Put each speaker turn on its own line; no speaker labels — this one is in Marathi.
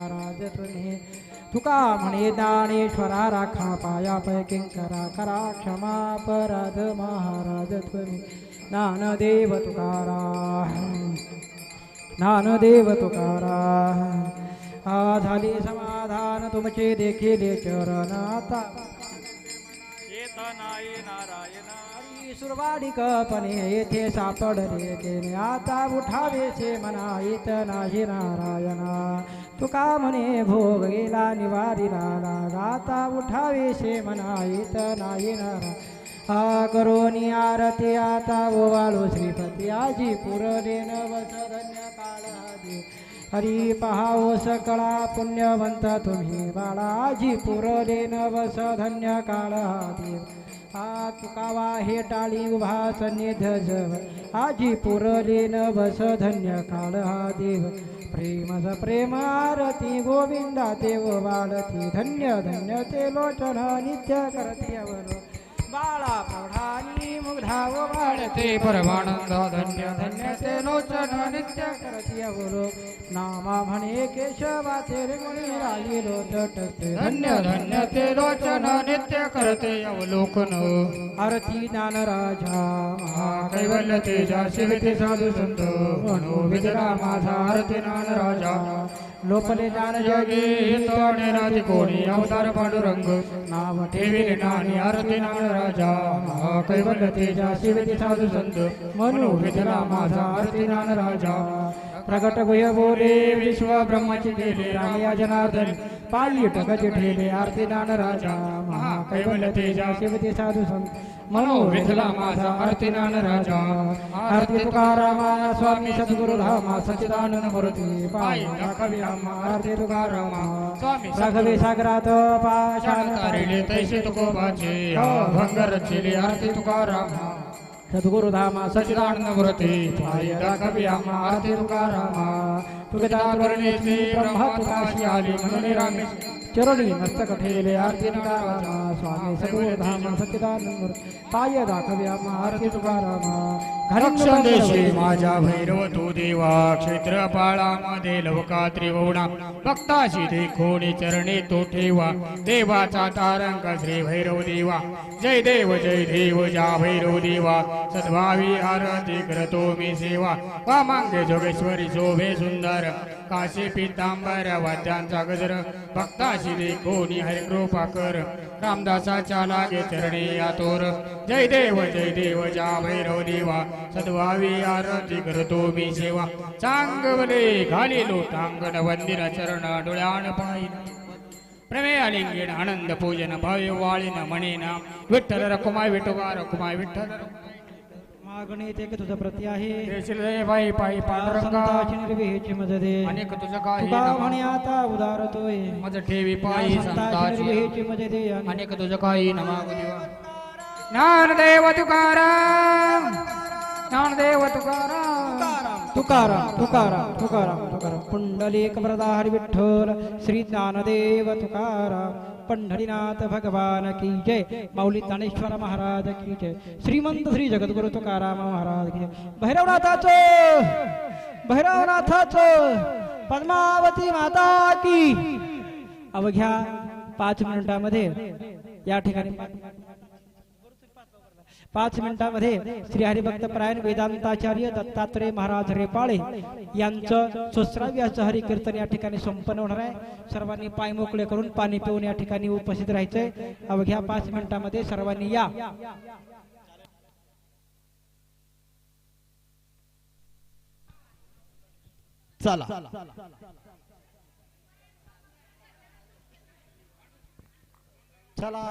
महाराज तुका म्हणे दानेश्वरा राखा पाया पै किंकरा करा क्षमा पराध महाराज तुम्ही नानदेव तुकारा. नानदेव तुकारा. आ झाले समाधान तुमचे देखील चरण आता
नारायण.
सुरवाडी सुरवाडिकपणे येथे सापडले तेने आता उठावेसे मना येत नाही नारायणा. तुका म्हणे भोग गेला निवारीला आता उठावेसे मना येत नाही नारायण हा करोनी आरती आता ओवाळो श्रीपती. आजी पुरले नवस धन्य काळ हरी पहाओ सकळा पुण्यवंत तुम्ही. बाळा आजी पुरले नवस धन्य काळ देव हा चुकावा हे टाळी उभा सन्निध जव. आजी पुरले बस धन्य काळ हा देव. प्रेमस प्रेम आरती गोविंदा देव बाळती धन्य धन्य ते लोचन नित्य करती अवलो. बाळा प्रौढानी मुग्धा वाढते
परमानंद धन्य
धन्य ते लोचन नित्य करती अवलो नामा म्हणे केशवाचे रे मुनी राहिलो
धन्य धन्य ते लोचन नित्य करते अवलोकन.
आरती ज्ञान राजा
कैवल्य तेजा शिवते साधू संत मनोविदरा माझा आरती ज्ञान राजा
लोपले ज्ञान
जगे
जगी
तोडे राजी कोणी अवतार पांडुरंग.
नाव
ठेविले नानी आरती नान राजा. कैवल्य तेजा शिवते साधू संत. मनोविदरा माझा आरती नान राजा.
प्रगट गुह्य बोले
विश्व ब्रह्माची केले
रामया जनार्दन पायी टगज ठेले आरती ज्ञान राजा महाकैवल्य तेजा शिवते साधू संत
मनो विठला माझा आरती नान राजा
आरती तुकारामा स्वामी सद्गुरु धामा सच्चिदानंद मूर्ती पायी
कवी आम्हा
आरती तुकारामा
स्वामी
राघवे सागरात पाषाण
तारिले तैसे तुकोबाचे भंग रचिले आरती तुकाराम
सद्गुरु धामा
सचिदानंद मूर्ती पायी कवी आरती ब्रह्मा तुकाशी आली म्हणून रामेश
चरणी मस्तक ठेले आरती तुकारामा स्वामी सद्गुरु धामा सच्चिदानंद। पाय दाखव्या आरती तुकारामा
रक्षण देशी माझ्या भैरव तू देवा क्षेत्रपाळामध्ये लवका त्रिवणा भक्ताशी देखोणी चरणी तो ठेवा देवाचा तारंग श्री भैरव देवा। जय देव जय देव जा भैरव देवा। सद्भावी आरती करतो मी सेवा। वामांगे जोगेश्वरी शोभे सुंदर। काशी पितांबर वाद्यांचा गजर भक्ताशी देखोनी हरिकृपा कर. रामदासाच्या लागे चरणी आतोर. जय देव जय देव जा भैरव देवा. सद्भावी आरती करतो मी सेवा. चांगवले घालेलो लोटांगण वंदिर चरण डोळ्यान पाहिन. प्रमे आनंद पूजन भावे वाळीन म्हणेना विठ्ठल रकुमाय विठोबा रकुमाय विठ्ठल
मागणी ते की तुझं प्रती आहे.
देशील जय बाई पायी अनेक तुझं
तुका. म्हणे आता उदारतोय?
मज ठेवी पायी
संताची
अनेक तुझं काही नमाग देवा ज्ञानदेव तुकाराम. ज्ञानदेव तुकाराम.
तुकाराम तुकाराम तुकाराम तुकाराम. पुंडलिक वरदा हरी विठ्ठल. श्री ज्ञानदेव तुकाराम. पंढरीनाथ भगवान की जय। माऊली ज्ञानेश्वर महाराज की जय। श्रीमंत श्री जगद्गुरु तुकाराम महाराज की जय। भैरवनाथाचो! भैरवनाथाचं! पद्मावती माता की। अवघ्या पाच मिनिटामध्ये या ठिकाणी पाच मिनिटांमध्ये श्री हरिभक्त प्रायण वेदांताचार्य दत्तात्रय महाराज रेपाळे यांचं सुश्राव्य असं हरिकीर्तन या ठिकाणी संपन्न होणार आहे. सर्वांनी पाय मोकळे करून पाणी पिऊन या ठिकाणी उपस्थित राहायचंय. अवघ्या पाच मिनिटांमध्ये सर्वांनी या.
चला. चला.